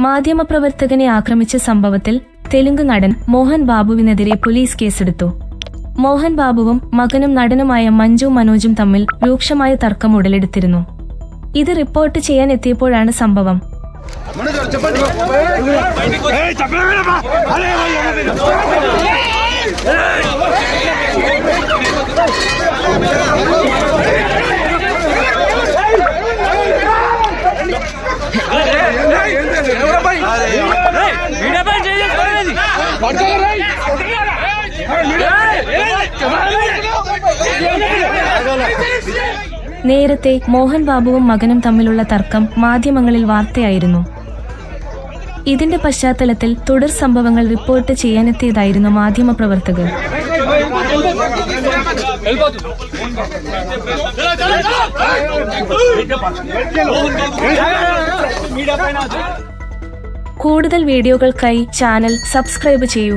മാധ്യമപ്രവർത്തകനെ ആക്രമിച്ച സംഭവത്തിൽ തെലുങ്ക് നടൻ മോഹൻ ബാബുവിനെതിരെ പോലീസ് കേസെടുത്തു. മോഹൻ ബാബുവും മകനും നടനുമായ മഞ്ജു മനോജും തമ്മിൽ രൂക്ഷമായ തർക്കം ഉടലെടുത്തിരുന്നു. ഇത് റിപ്പോർട്ട് ചെയ്യാൻ എത്തിയപ്പോഴാണ് സംഭവം. നേരത്തെ മോഹൻ ബാബുവും മകനും തമ്മിലുള്ള തർക്കം മാധ്യമങ്ങളിൽ വാർത്തയായിരുന്നു ഇതിന്റെ പശ്ചാത്തലത്തിൽ തുടർ സംഭവങ്ങൾ റിപ്പോർട്ട് ചെയ്യാനെത്തിയതായിരുന്നു മാധ്യമപ്രവർത്തകർ കൂടുതൽ വീഡിയോകൾക്കായി ചാനൽ സബ്സ്ക്രൈബ് ചെയ്യൂ.